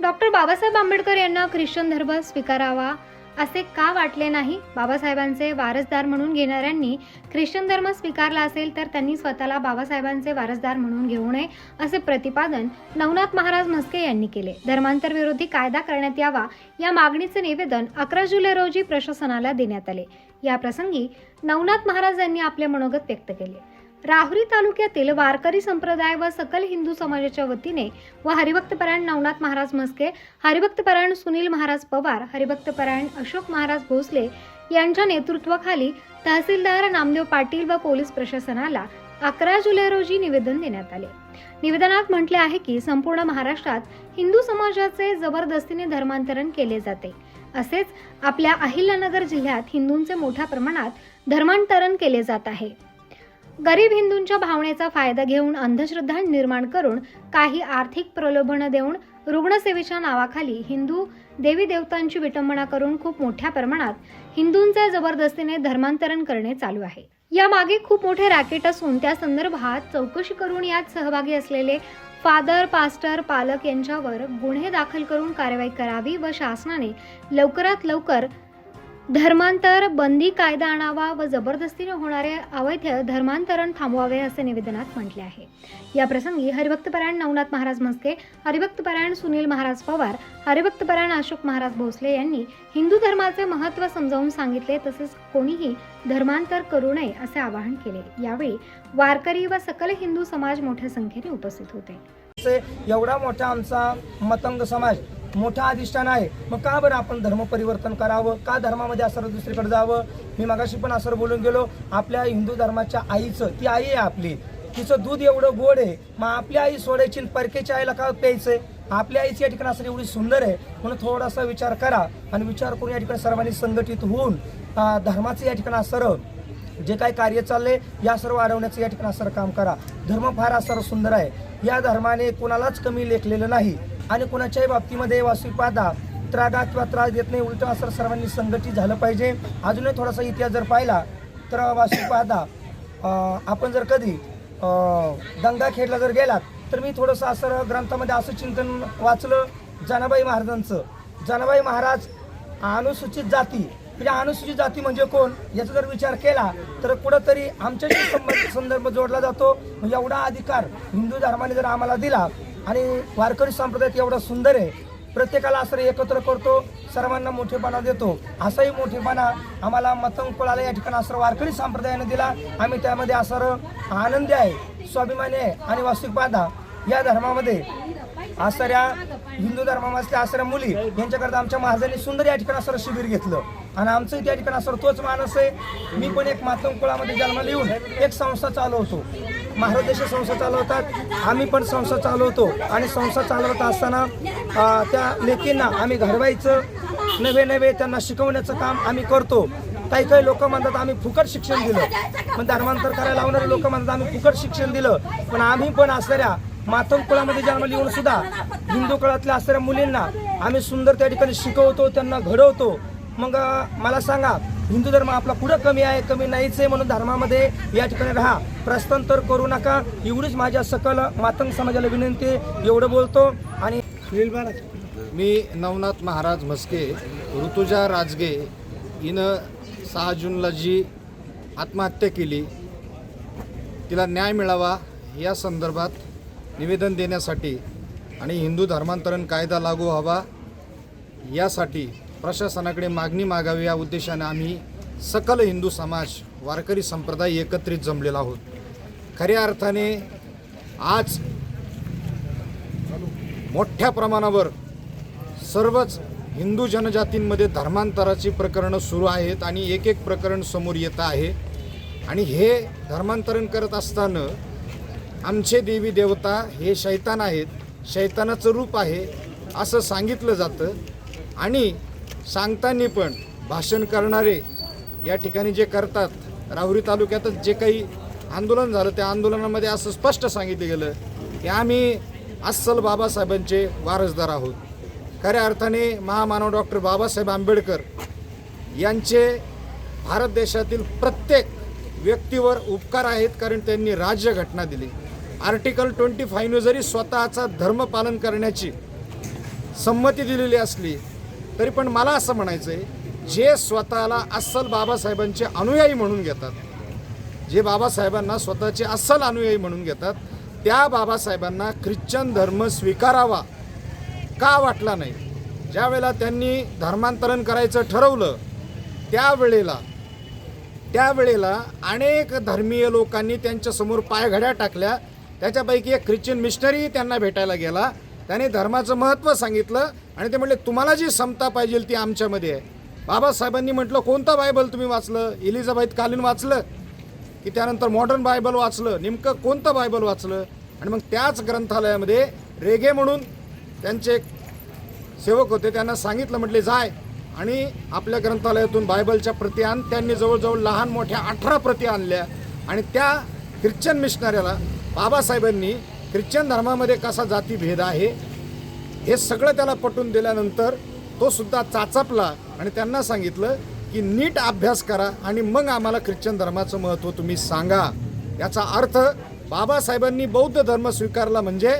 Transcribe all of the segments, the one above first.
Doctor Babasaheb Ambedkar यांना Christian धर्म स्वीकारावा असे का वाटले नाही? बाबासाहेबांचे वारसदार म्हणून घेणाऱ्यांनी ख्रिश्चन धर्म स्वीकारला असेल तर त्यांनी स्वतःला बाबासाहेबांचे वारसदार म्हणून घेऊ नये असे प्रतिपादन नवनाथ महाराज म्हस्के यांनी केले. धर्मांतर विरोधी कायदा करण्यात यावा या मागणीचे निवेदन अकरा जुलै रोजी प्रशासनाला देण्यात आले. या प्रसंगी नवनाथ महाराज यांनी आपले मनोगत व्यक्त केले. राहुरी तालुक्यातील वारकरी संप्रदाय व सकल हिंदू समाजाच्या वतीने व हरिभक्तपरायण नवनाथ महाराज म्हस्के हरिभक्तपरायण सुनील महाराज पवार हरिभक्तपरायण अशोक महाराज भोसले यांच्या नेतृत्वाखाली तहसीलदार नामदेव पाटील व पोलीस प्रशासनाला अकरा जुलै रोजी निवेदन देण्यात आले. निवेदनात म्हटले आहे की संपूर्ण महाराष्ट्रात हिंदू समाजाचे जबरदस्तीने धर्मांतरण केले जाते. असेच आपल्या अहिल्यानगर जिल्ह्यात हिंदूंचे मोठ्या प्रमाणात धर्मांतरण केले जात आहे. गरीब हिंदूंच्या भावनेचा फायदा घेऊन अंधश्रद्धा निर्माण करून काही आर्थिक प्रलोभनं देऊन रुग्णसेवेच्या नावाखाली हिंदू देवी देवतांची विटंबना करून खूप मोठ्या प्रमाणात हिंदूंचे जबरदस्तीने धर्मांतरण करणे चालू आहे. या मागे खूप मोठे रॅकेट असून त्या संदर्भात चौकशी करून यात सहभागी असलेले फादर पास्टर पालक यांच्यावर गुन्हे दाखल करून कारवाई करावी व शासनाने लवकरात लवकर धर्मांतर बंदी कायदा आणावा व जबरदस्तीने होणारे अवैध धर्मांतरण थांबवावे असे निवेदनात म्हटले आहे. या प्रसंगी हरिभक्तपरायण नवनाथ महाराज म्हस्के हरिभक्तपरायण सुनील महाराज पवार हरिभक्तपरायण अशोक महाराज भोसले यांनी हिंदू धर्माचे महत्त्व समजावून सांगितले तसेच कोणीही धर्मांतर करू नये असे आवाहन केले. यावेळी वारकरी व सकल हिंदू समाज मोठ्या संख्येने उपस्थित होते. एवढा मोठा आमचा मतंग समाज मोठा अधिष्ठान आहे. मग का बरं आपण धर्म परिवर्तन करावं? का धर्मामध्ये असं दुसरीकडे जावं? मी मगाशी पण असं बोलून गेलो आपल्या हिंदू धर्माच्या आईचं ती आई आहे आपली. तिचं दूध एवढं गोड आहे मग आपली आई सोडायची परकेच्या आईला का प्यायचंय? आपल्या आईची या ठिकाणी असं एवढी सुंदर आहे म्हणून थोडासा विचार करा आणि विचार करून या ठिकाणी सर्वांनी संघटित होऊन धर्माचं या ठिकाणी असं जे काही कार्य चालले या सर्व वाढवण्याचं या ठिकाणी असं काम करा. धर्म फार असर सुंदर आहे. या धर्माने कोणालाच कमी लेखलेलं नाही. आणि कोणाच्याही बाबतीमध्ये वास्तविक पाहता त्रागा किंवा त्रास देत नाही उलट असं सर्वांनी संघटित झालं पाहिजे. अजूनही थोडासा इतिहास जर पाहिला तर वास्तविक पाहता आपण जर कधी दंगा खेळला जर गेलात तर मी थोडंसं असं ग्रंथामध्ये असं चिंतन वाचलं जनाबाई महाराजांचं. जनाबाई महाराज अनुसूचित जाती म्हणजे अनुसूचित जाती म्हणजे कोण? याचा जर विचार केला तर कुठंतरी आमच्याशी संबंध संदर्भ जोडला जातो. म्हणजे एवढा अधिकार हिंदू धर्माने जर आम्हाला दिला आणि वारकरी संप्रदायात एवढा सुंदर आहे. प्रत्येकाला असं एकत्र करतो सर्वांना मोठेपणा देतो. असाही मोठेपणा आम्हाला मतंग कुळाला या ठिकाणी असं वारकरी संप्रदायाने दिला. आम्ही त्यामध्ये असं आनंदी आहे स्वाभिमानी आहे आणि वास्तविक बाधा या धर्मामध्ये. असणाऱ्या हिंदू धर्मामधल्या असणाऱ्या मुली यांच्याकरता आमच्या महाराजांनी सुंदर या ठिकाणी असं शिबिर घेतलं. आणि आमचंही त्या ठिकाणी असं तोच माणूस आहे. मी पण एक मातंग कुळामध्ये जन्माला येऊन एक संस्था चालवतो. महाराज संस्था चालवतात आम्ही पण संस्था चालवतो. आणि संस्था चालवत असताना त्या लेकींना आम्ही घडवायचं नवे नवे त्यांना शिकवण्याचं काम आम्ही करतो. काही काही लोक म्हणतात आम्ही फुकट शिक्षण दिलं. पण धर्मांतर करायला लावणारे लोक म्हणतात आम्ही फुकट शिक्षण दिलं. पण आम्ही पण असणाऱ्या मातंग कुळामध्ये जन्माला येऊन सुद्धा हिंदू कुळातल्या असणाऱ्या मुलींना आम्ही सुंदर त्या ठिकाणी शिकवतो त्यांना घडवतो. मग मला सांगा हिंदू धर्म आपला कुठं कमी आहे कमी नाहीच आहे म्हणून धर्मामध्ये या ठिकाणी राहा. प्रस्थांतर करू नका. एवढीच माझ्या सकल मातंग समाजाला विनंती. एवढं बोलतो आणि मी नवनाथ महाराज म्हस्के ऋतुजा राजगे हिनं सहा जूनला जी आत्महत्या केली तिला न्याय मिळावा या संदर्भात निवेदन देण्यासाठी आणि हिंदू धर्मांतरण कायदा लागू व्हावा यासाठी प्रशासनाकडे मागणी मागावी या उद्देशाने आम्ही सकल हिंदू समाज वारकरी संप्रदाय एकत्रित जमलेला आहोत. खऱ्या अर्थाने आज मोठ्या प्रमाणावर सर्वच हिंदू जनजातींमध्ये धर्मांतराची प्रकरणं सुरू आहेत आणि एक एक प्रकरण समोर येत आहे. आणि हे धर्मांतरण करत असताना आमचे देवी देवता हे शैतान आहेत शैतानाचं रूप आहे असं सांगितलं जातं. आणि सांगताना पण भाषण करणारे या ठिकाणी जे करतात राहुरी तालुक्यातच जे काही आंदोलन झालं त्या आंदोलनामध्ये असं स्पष्ट सांगितलं गेलं की आम्ही अस्सल बाबासाहेबांचे वारसदार आहोत. खऱ्या अर्थाने महामानव डॉक्टर बाबासाहेब आंबेडकर यांचे भारत देशातील प्रत्येक व्यक्तीवर उपकार आहेत कारण त्यांनी राज्यघटना दिली. आर्टिकल ट्वेंटी फाईव्ह जरी स्वतःचा धर्म पालन करण्याची संमती दिलेली असली तरी पण मला असं म्हणायचं आहे जे स्वतःला अस्सल बाबासाहेबांचे अनुयायी म्हणून घेतात जे बाबासाहेबांना स्वतःचे अस्सल अनुयायी म्हणून घेतात त्या बाबासाहेबांना ख्रिश्चन धर्म स्वीकारावा का वाटला नाही? ज्यावेळेला त्यांनी धर्मांतरण करायचं ठरवलं त्यावेळेला त्यावेळेला अनेक धर्मीय लोकांनी त्यांच्यासमोर पायघड्या टाकल्या. त्याच्यापैकी एक ख्रिश्चन मिशनरी त्यांना भेटायला गेला. त्याने धर्माचं महत्त्व सांगितलं आणि ते म्हटले तुम्हाला जी समता पाहिजे ती आमच्यामध्ये आहे. बाबासाहेबांनी म्हटलं कोणतं बायबल तुम्ही वाचलं? इलिझाबेथ कालीन वाचलं की त्यानंतर मॉडर्न बायबल वाचलं नेमकं कोणतं बायबल वाचलं? आणि मग त्याच ग्रंथालयामध्ये रेगे म्हणून त्यांचे एक सेवक होते त्यांना सांगितलं म्हटले जाय आणि आपल्या ग्रंथालयातून बायबलच्या प्रती आण. त्यांनी जवळजवळ लहान मोठ्या अठरा प्रती आणल्या आणि त्या ख्रिश्चन मिशनऱ्याला बाबासाहेबांनी ख्रिश्चन धर्मामध्ये कसा जातीभेद आहे हे सगळं त्याला पटवून दिल्यानंतर तो सुद्धा चाचापला आणि त्यांना सांगितलं की नीट अभ्यास करा आणि मग आम्हाला ख्रिश्चन धर्माचं महत्त्व तुम्ही सांगा. याचा अर्थ बाबासाहेबांनी बौद्ध धर्म स्वीकारला म्हणजे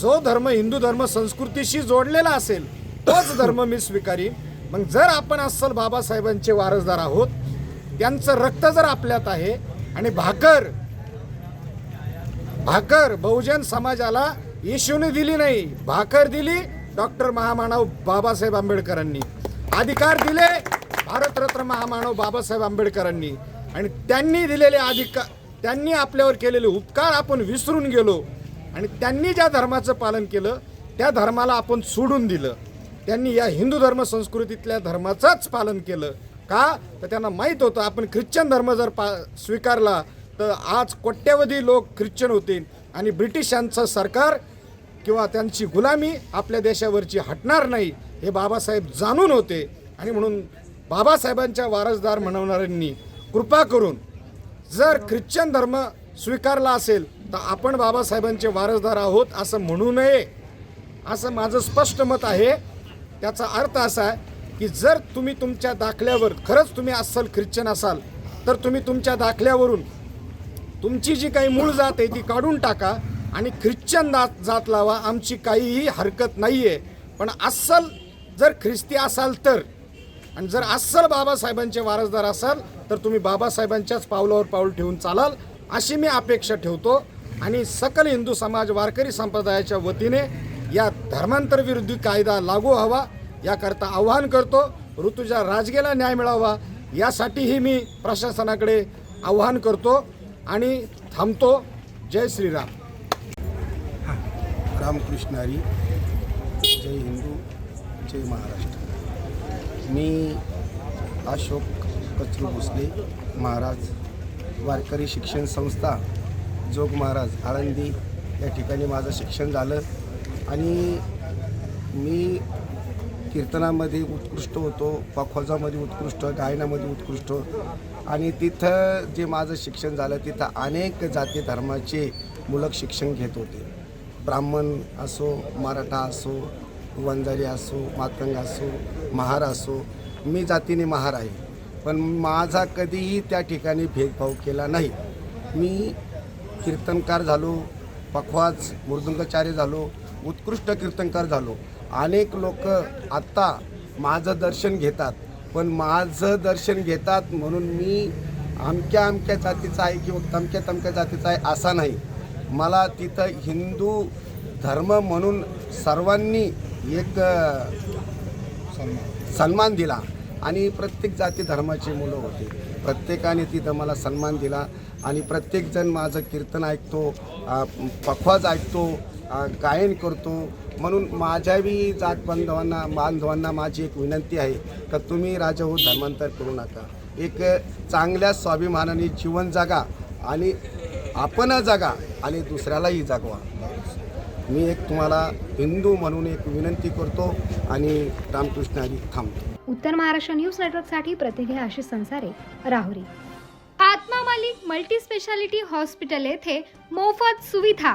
जो धर्म हिंदू धर्म संस्कृतीशी जोडलेला असेल तोच धर्म मी स्वीकारीन. मग जर आपण अस्सल बाबासाहेबांचे वारसदार आहोत त्यांचं रक्त जर आपल्यात आहे आणि भाकर भाकर बहुजन समाजाला येशूने दिली नाही. भाकर दिली डॉक्टर महामानव बाबासाहेब आंबेडकरांनी. अधिकार दिले भारतरत्न महामानव बाबासाहेब आंबेडकरांनी. आणि त्यांनी दिलेले अधिकार त्यांनी आपल्यावर केलेले उपकार आपण विसरून गेलो. आणि त्यांनी ज्या धर्माचं पालन केलं त्या धर्माला आपण सोडून दिलं. त्यांनी या हिंदू धर्म संस्कृतीतल्या धर्माचंच पालन केलं. का? तर त्यांना माहीत होतं आपण ख्रिश्चन धर्म जर पा स्वीकारला तर आज कोट्यवधी लोक ख्रिश्चन होतील आणि ब्रिटिशांचं सरकार किंवा त्यांची गुलामी आपल्या देशावरची हटणार नाही हे बाबासाहेब जाणून होते. आणि म्हणून बाबासाहेबांच्या वारसदार म्हणवणाऱ्यांनी कृपा करून जर ख्रिश्चन धर्म स्वीकारला असेल तर आपण बाबासाहेबांचे वारसदार आहोत असं म्हणू नये असं माझं स्पष्ट मत आहे. त्याचा अर्थ असा आहे की जर तुम्ही तुमच्या दाखल्यावर खरंच तुम्ही अस्सल ख्रिश्चन असाल तर तुम्ही तुमच्या दाखल्यावरून तुमची जी काही मूळ जात आहे ती काढून टाका आणि ख्रिश्चन जात जात लावा आमची काहीही हरकत नाही आहे पण अस्सल जर ख्रिस्ती असाल तर आणि जर अस्सल बाबासाहेबांचे वारसदार असाल तर तुम्ही बाबासाहेबांच्याच पावलावर पाऊल ठेवून चालाल अशी मी अपेक्षा ठेवतो. आणि सकल हिंदू समाज वारकरी संप्रदायाच्या वतीने या धर्मांतरविरोधी कायदा लागू व्हावा याकरता आवाहन करतो. ऋतुजा राजगेला न्याय मिळावा यासाठीही मी प्रशासनाकडे आव्हान करतो. आणि थांबतो. जय श्रीराम. रामकृष्णारी. जय हिंदू. जय महाराष्ट्र. मी अशोक कचरू भोसले महाराज वारकरी शिक्षण संस्था जोग महाराज आळंदी. या ठिकाणी माझं शिक्षण झालं आणि मी कीर्तनामध्ये उत्कृष्ट होतो पखवाजामध्ये उत्कृष्ट गायनामध्ये उत्कृष्ट आणि तिथं जे माझं शिक्षण झालं तिथं अनेक जाती धर्माचे मुलक शिक्षण घेत होते. ब्राह्मण असो मराठा असो वंजारी असो मातंग असो महार असो मी जातीने महार आहे. पण माझा कधीही त्या ठिकाणी भेदभाव केला नाही. मी कीर्तनकार झालो पखवाज मृदुंगाचार्य झालो उत्कृष्ट कीर्तनकार झालो. अनेक लोक आत्ता माझं दर्शन घेतात. पण माझं दर्शन घेतात म्हणून मी अमक्या अमक्या जातीचा आहे किंवा तमक्या तमक्या जातीचा आहे असा नाही. मला तिथं हिंदू धर्म म्हणून सर्वांनी एक सन्मान दिला आणि प्रत्येक जाती धर्माची मुलं होती. प्रत्येकाने तिथं मला सन्मान दिला आणि प्रत्येकजण माझं कीर्तन ऐकतो पखवाज ऐकतो. गायन करतो. म्हणून माझ्याही जात बांधवांना बांधवांना माझी एक विनंती आहे का तुम्ही राजाहून धर्मांतर करू नका. एक चांगल्या स्वाभिमानाने जीवन जगा आणि आपण जगा आणि दुसऱ्यालाही जगवा. मी एक तुम्हाला हिंदू म्हणून एक विनंती करतो आणि रामकृष्णारी थांबतो. उत्तर महाराष्ट्र न्यूज नेटवर्कसाठी प्रतिनिधी आशिष संसारे राहुरी. आत्मा मालिक मल्टी स्पेशालिटी हॉस्पिटल येथे मोफत सुविधा.